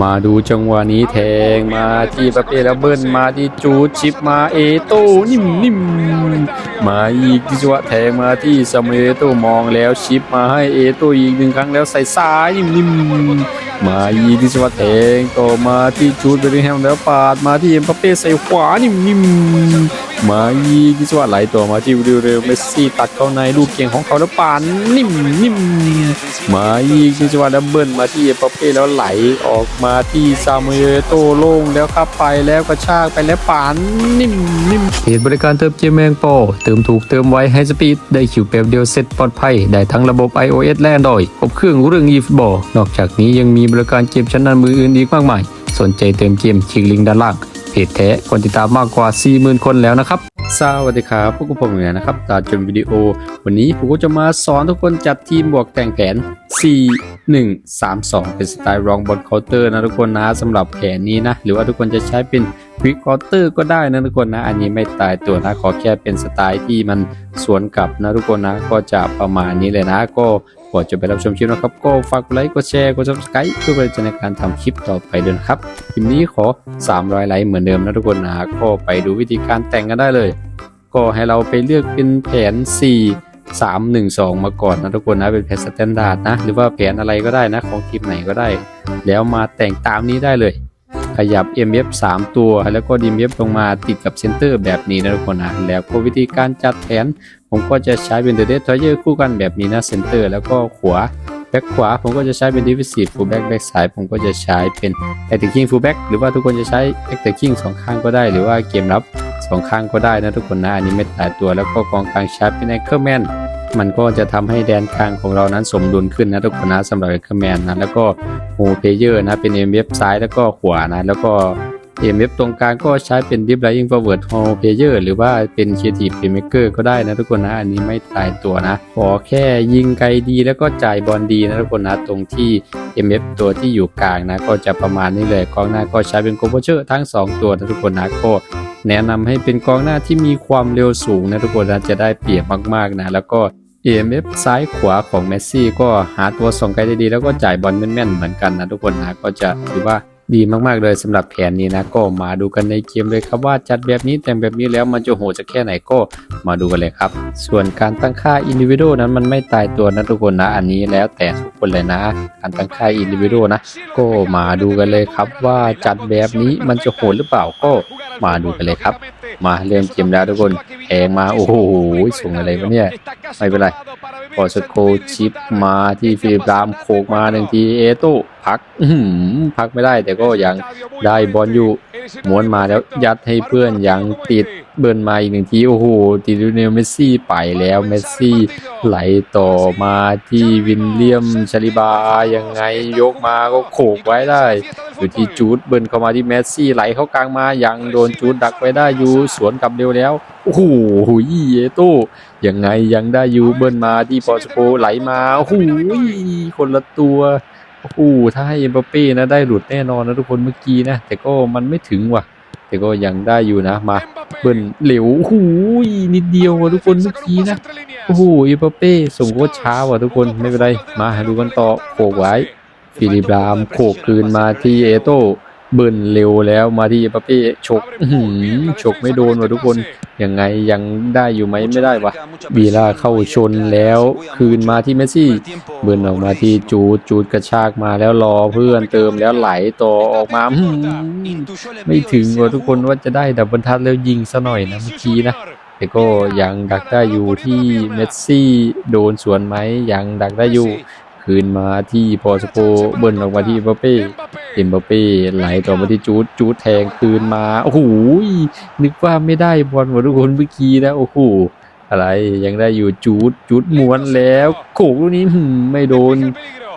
มาดูจังหวะนี้แทงมาที่ประเภทแล้วเบิ้ลมาที่จูดชิปมาเอโต้นิ่มนิ่มมาอีกที่จังหวะแทงมาที่ซามูเอโต้มองแล้วชิปมาให้เอโต้อีกหนึ่งครั้งแล้วใส่ซ้ายนิ่มนิ่มมาอีกที่จังหวะแทงต่อมาที่จูดเบลลิงแฮมแล้วปาดมาที่เอ็มบัปเป้ใส่ขวานิ่มนิ่มมาอีกที่จังหวะไหลต่อมาที่วิวเรลเมสซี่ตัดเข้าในลูกเก่งของเขาแล้วปาดนิ่มนิ่มมาอีกที่จังหวะดับเบิลมาที่เอปเป้แล้วไหลออกมาที่ซามูเอโตโล่งแล้วครับไปแล้วกระชากไปแล้วปานนิ่มนิ่มเพจบริการเติมเกมแมงโปเติมถูกเติมไวให้สปีดได้คิวแป๊บเดียวเสร็จปลอดภัยได้ทั้งระบบ iOS และ Android ครบเครื่องเรื่องยีฟบอลนอกจากนี้ยังมีบริการเกมชั้นนำมืออื่นอีกมากมาย สนใจเติมเกมคลิกลิงก์ด้านล่าง จแท้คนติดตามมากกว่า 40,000 คนแล้วนะครับ สวัสดีครับพวกผมเหมือนะครับตาจนวิดีโอ วันนี้ผมก็จะมาสอนทุกคนจัดทีมบวกแต่งแผน 4 1 3 2 เป็นสไตล์รองบอลเคาน์เตอร์นะทุกคนนะสำหรับแผนนี้นะ หรือว่าทุกคนจะใช้เป็น วิกเคาน์เตอร์ก็ได้นะทุกคนนะ อันนี้ไม่ตายตัวนะ ขอแค่เป็นสไตล์ที่มันสวนกลับนะทุกคนนะ ก็จะประมาณนี้เลยนะ ก็ก่อจะไปรับชมคลิปนะครับ ก็ฝากกดไลค์ กดแชร์ กด subscribe เพื่อเป็นใจในการทำคลิปต่อไปด้วยนะครับ คลิปนี้ขอ 300 ไลค์เหมือนเดิมนะทุกคนนะ ก็ไปดูวิธีการแต่งกันได้เลย ก็ให้เราไปเลือกเป็นแผน 4 3 1 2 มาก่อนนะทุกคนนะเป็นแผนสแตนดาร์ดนะ หรือว่าแผนอะไรก็ได้นะของทีมไหนก็ได้ แล้วมาแต่งตามนี้ได้เลย ขยับ MF 3 ตัว แล้วก็ DMF ลงมาติดกับเซนเตอร์แบบนี้นะทุกคนนะแล้วก็วิธีการจัดแผนผมก็จะใช้เป็น The Death Toyer คู่กันแบบนี้นะเซนเตอร์แล้วก็ขวาแบ็คขวาผมก็จะใช้เป็น Defensive Full Back แบ็คซ้ายผมก็จะใช้เป็น Attacking Full Back หรือว่าทุกคนจะใช้ Attacking สองข้างก็ได้ หรือว่าเกมรับสองข้างก็ได้นะทุกคนนะอันนี้ไม่ตายตัวแล้วก็กองกลางชาร์จเป็นไอเ r อร์แมน มันก็จะทำให้แดนกลางของเรานั้นสมดุลขึ้นนะทุกคนนะสำหรับไอเอร์แมนนะแล้วก็โฮเพเยอร์นะเป็น MF ซ้ายแล้วก็ขวานะแล้วก็ MF ตรงกลางก็ใช้เป็น Deep Lying Forward Hall Player หรือว่าเป็น Creative Playmaker ก็ได้นะทุกคนนะอันนี้ไม่ตายตัวนะ ขอแค่ยิงไกลดีแล้วก็จ่ายบอลดีนะทุกคนนะตรงที่ MF ตัวที่อยู่กลางนะก็จะประมาณนี้เลยกองหน้าก็ใช้เป็น c o เ e อร์ทั้ง 2 ตัวนะทุกคนนะก็ แนะนำให้เป็นกองหน้าที่มีความเร็วสูงนะทุกคนนะจะได้เปรียบมากๆนะแล้วก็ AMF ซ้ายขวาของเมสซี่ก็หาตัวส่งไกลได้ดีแล้วก็จ่ายบอลแม่นๆเหมือนกันนะทุกคนนะก็จะถือว่า ดีมากๆเลยสำหรับแผนนี้นะ ก็มาดูกันในเกมเลยครับว่าจัดแบบนี้แต่งแบบนี้แล้วมันจะโหดจะแค่ไหนก็มาดูกันเลยครับ ส่วนการตั้งค่าอินดิวิโดนั้นมันไม่ตายตัวนะทุกคนนะอันนี้แล้วแต่ทุกคนเลยนะ การตั้งค่าอินดิวิโดนะ ก็มาดูกันเลยครับว่าจัดแบบนี้มันจะโหดหรือเปล่าก็มาดูกันเลยครับ มาเริ่มเกมแล้วทุกคนแองมาโอ้โหส่งอะไรวะเนี่ยไม่เป็นไร พอสโคชิปมาที่ฟิลิปรามโคกมาหนึ่งทีเอต้พักพักไม่ได้แต่ก็ยังได้บอลอยู่ม้วนมาแล้วยัดให้เพื่อนยังติดเบิร์นมาอีกหนึ่งทีโอ้โหติดเนลเมสซี่ไปแล้วเมสซี่ไหลต่อมาที่วินเลียมชาลิบายังไงยกมาก็โขกไว้ได้ อยู่ที่จูดเบิร์นเข้ามาที่เมสซี่ไหลเข้ากลางมายังโดนจูดดักไว้ได้อยู่สวนกลับเร็วแล้ว โอ้โหเอโต้ยังไงยังได้อยู่เบิ้ลมาที่ปอร์ตุโกไหลมาโอ้โหคนละตัวโอ้โหถ้าให้เอ็มบัปเป้นะได้หลุดแน่นอนนะทุกคนเมื่อกี้นะ แต่ก็มันไม่ถึงว่ะ แต่ก็ยังได้อยู่นะมาเบิ้ลเหลวโอ้โหนิดเดียวว่ะทุกคนเมื่อกี้นะโอ้โหเอ็มบัปเป้ส่งโคตรช้าว่ะทุกคนไม่เป็นไรมาดูกันต่อโขกไว้ฟิลิปรามโขกคืนมาที่เอโต้ เบิ้ลเร็วแล้วมาที่เอ็มบัปเป้ฉกอื้อหือฉกไม่โดนว่ะทุกคนยังไงยังได้อยู่ไหมไม่ได้วะบีล่าเข้าชนแล้ว คืนมาที่เมสซี่ เบิร์นออกมาที่จูดจูดกระชากมาแล้วรอเพื่อนเติมแล้วไหลต่อออกมาอื้อหือไม่ถึงว่าทุกคนว่าจะได้ดับบรรทัดแล้วยิงซะหน่อยนะเมื่อกี้นะแต่ก็ยังดักได้อยู่ที่เมสซี่โดนสวนไหมยังดักได้อยู่ คืนมาที่พอสโปเบิร์นออกมาที่เอ็มบัปเป้เอ็มบัปเป้ไหลต่อมาที่จูดจูดแทงคืนมาโอ้โหนึกว่าไม่ได้บอลหมดทุกคนเมื่อกี้นะโอ้โหอะไรยังได้อยู่จูดจูดม้วนแล้วโขกลูกนี้ไม่โดน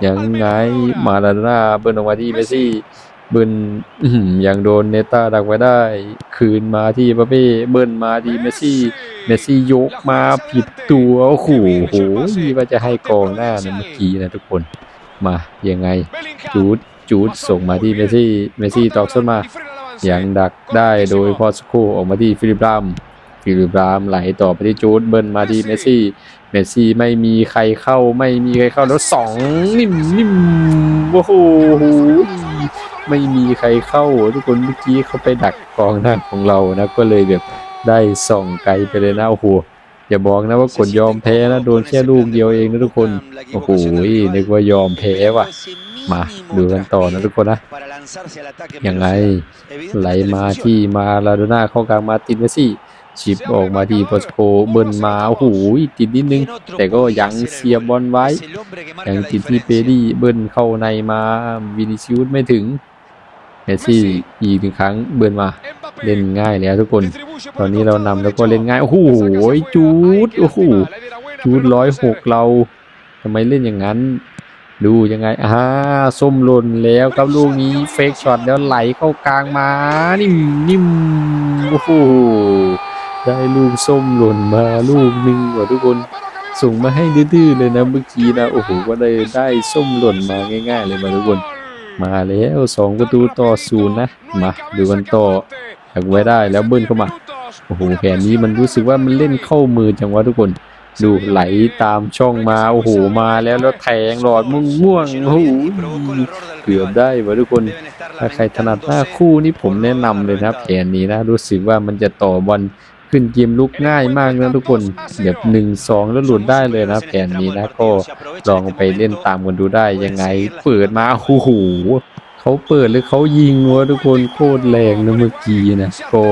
ยังไงมาลาดน่าเบิร์นออกมาที่เมซี่ เบิร์นอื้อหือยังโดนเนต้าดักไว้ได้ คืนมาที่เอ็มบัปเป้เบิร์นมาที่เมสซี่เมสซี่ยกมาผิดตัวโอ้โหโหว่าจะให้กองหน้านะเมื่อกี้นะทุกคนมายังไง จูดจูดส่งมาที่เมสซี่เมสซี่ตอกส้นมายังดักได้โดยพอสโคออกมาที่ฟิลิปราม ฟิลิปรามไหลต่อไปที่จูดเบิร์นมาที่เมสซี่ เมสซี่ไม่มีใครเข้าไม่มีใครเข้าแล้วสองนิ่มนิ่มโอ้โหไม่มีใครเข้า ทุกคนเมื่อกี้เขาไปดักกองหน้าของเรานะก็เลยแบบได้ส่องไกลไปเลยนะโอ้โหอย่าบอกนะว่ากดยอมแพ้นะโดนแค่ลูกเดียวเองนะทุกคนโอ้โหนึกว่ายอมแพ้ว่ะ มาดูกันต่อนะทุกคนนะยังไงไหลมาที่มาลาโดน่าเข้ากลางมาตินเมสซี่ ชิปออกมาที่ปอสโกเบิร์นมาโอ้โหติดนิดนึง แต่ก็ยังเสียบบอลไว้ยังติดที่เปดี้เบิร์นเข้าในมาวินิซิอุสไม่ถึงเมสซี่อีกหนึ่งครั้งเบิร์นมาเล่นง่ายแล้วทุกคน ตอนนี้เรานำแล้วก็เล่นง่ายโอ้โหจูดโอ้โหจูดร้อยหกเราทำไมเล่นอย่างนั้น ดูยังไงอ่าส้มหล่นแล้วครับลูกนี้เฟกช็อตแล้วไหลเข้ากลางมา นิ่มนิ่มโอ้โห ได้ลูกส้มหล่นมาลูกหนึ่งว่ะทุกคนส่งมาให้ดื้อๆเลยนะเมื่อกี้นะโอ้โหก็ได้ได้ส้มหล่นมาง่าย ๆ เลยมาทุกคน มาแล้วสองประตูต่อศูนย์นะมาดูกันต่อหักไว้ได้แล้วเบิ้ลเข้ามาโอ้โหแผนนี้มันรู้สึกว่ามันเล่นเข้ามือจังวะทุกคน ดูไหลตามช่องมาโอ้โหมาแล้วแล้วแทงหลอดม่วงม่วงโอ้โหเกือบได้วะทุกคนถ้าใครถนัดหน้าคู่นี่ผมแนะนำเลยนะแผนนี้นะรู้สึกว่ามันจะต่อบอล ขึ้นเกมลุกง่ายมากนะทุกคนแบบหนึ่งสองแล้วหลุดได้เลยนะแผนนี้นะก็ลองไปเล่นตามกันดูได้ยังไง เปิดมาโอ้โหเขาเปิดหรือเขายิงวะทุกคนโคตรแรงนะเมื่อกี้นะก็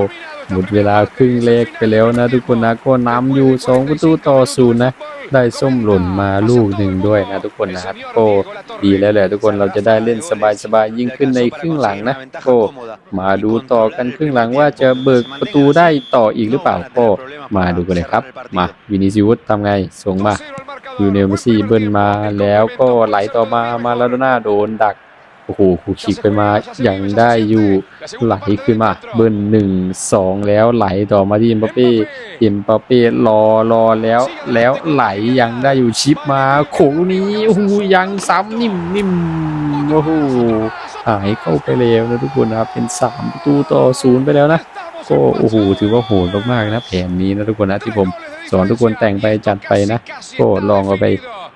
หมดเวลาครึ่งแรกไปแล้วนะทุกคนนะก็นำอยู่สองประตูต่อศูนย์นะ ได้ส้มหล่นมาลูกหนึ่งด้วยนะทุกคนนะครับก็ดีแล้วแหละทุกคนเราจะได้เล่นสบายๆยิ่งขึ้นในครึ่งหลังนะก็มาดูต่อกันครึ่งหลังว่าจะเบิกประตูได้ต่ออีกหรือเปล่าก็มาดูกันเลยครับ มาวินิซิวุสทำไงส่งมายูเนลเมซี่เบิ้ลมาแล้วก็ไหลต่อมามาลาโดน่าโดนดัก โอ้โหคูคิกไปมายังได้อยู่ไหลขึ้นมา เบิ้ลหนึ่งสองแล้วไหลต่อมาที่เอ็มบัปเป้เอ็มปาเป้รอรอแล้วแล้วไหลยังได้อยู่ชิปมาโขงนี้โอ้โหยังซ้ำนิ่มนิ่มโอ้โหหายเข้าไปแล้วนะทุกคนนะครับเป็นสามประตูต่อศูนย์ไปแล้วนะก็โอ้โหถือว่าโหดมากๆนะแผนนี้นะทุกคนนะที่ผมสอนทุกคนแต่งไปจัดไปนะก็ลองเอาไป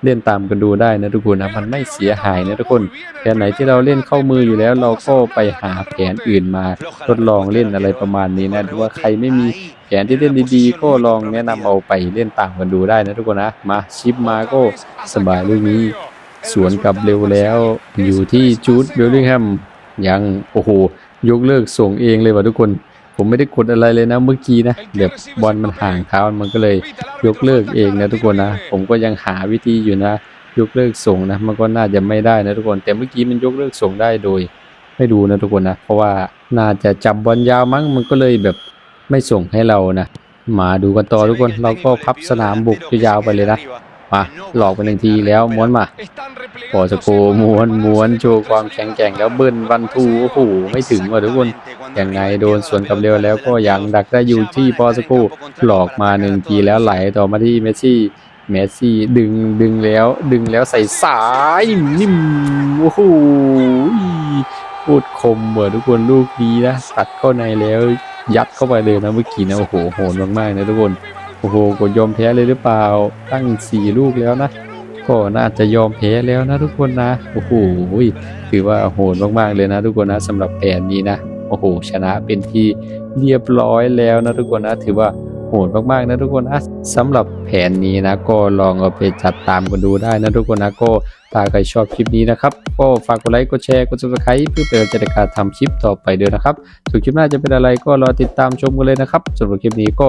เล่นตามกันดูได้นะทุกคนนะมันไม่เสียหายนะทุกคนแผนไหนที่เราเล่นเข้ามืออยู่แล้วเราก็ไปหาแผนอื่นมาทดลองเล่นอะไรประมาณนี้นะหรือว่าใครไม่มีแผนที่เล่นดีๆ ก็ลองแนะนำเอาไปเล่นตามกันดูได้นะทุกคนนะมาชิปมาก็สบายลูกนี้สวนกลับเร็วแล้วอยู่ที่จูดเบลลิงแฮมยังโอ้โหยกเลิกส่งเองเลยว่ะทุกคน ผมไม่ได้กดอะไรเลยนะเมื่อกี้นะแบบบอลมันห่างเท้ามันก็เลยยกเลิกเองนะทุกคนนะ ผมก็ยังหาวิธีอยู่นะ ยกเลิกส่งนะ มันก็น่าจะไม่ได้นะทุกคน แต่เมื่อกี้มันยกเลิกส่งได้โดย ไม่ดูนะทุกคนนะเพราะว่าน่าจะจับบอลยาวมั้งมันก็เลยแบบไม่ส่งให้เรานะมาดูกันต่อทุกคนเราก็พับสนามบุกยาวไปเลยนะ มาหลอกไปหนึ่งทีแล้วม้วนมาพอสโกม้วนม้วนโชว์ความแข็งแกร่งแล้วเบิ้ลวันทูโอ้โหไม่ถึงว่ะทุกคนยังไงโดนสวนกับเร็วแล้วก็ยังดักได้อยู่ที่พอสโกหลอกมาหนึ่งทีแล้วไหลต่อมาที่เมสซี่เมสซี่ดึงดึงแล้วดึงแล้วใส่สายนิ่มโอ้โหโคตรคมเบอทุกคนลูกนี้นะตัดเข้าในแล้วยัดเข้าไปเลยนะเมื่อกี้นะโอ้โหโหดมากๆนะทุกคน โอ้โหกดยอมแพ้เลยหรือเปล่า ตั้งสี่ลูกแล้วนะ ก็น่าจะยอมแพ้แล้วนะทุกคนนะ โอ้โหถือว่าโหดมากๆเลยนะ ทุกคนนะสำหรับแผนนี้นะ โอ้โห ชนะเป็นที่เรียบร้อยแล้วนะทุกคนนะ ถือว่าโหดมากๆนะทุกคนนะสำหรับแผนนี้นะ ก็ลองเอาไปจัดตามกันดูได้นะทุกคนนะก็ถ้าใครชอบคลิปนี้นะครับ ก็ฝากกดไลค์กดแชร์กด subscribe เพื่อเป็นกำลังใจในการทำคลิปต่อไปด้วยนะครับส่วนคลิปหน้าจะเป็นอะไรก็รอติดตามชมกันเลยนะครับสำหรับคลิปนี้ก็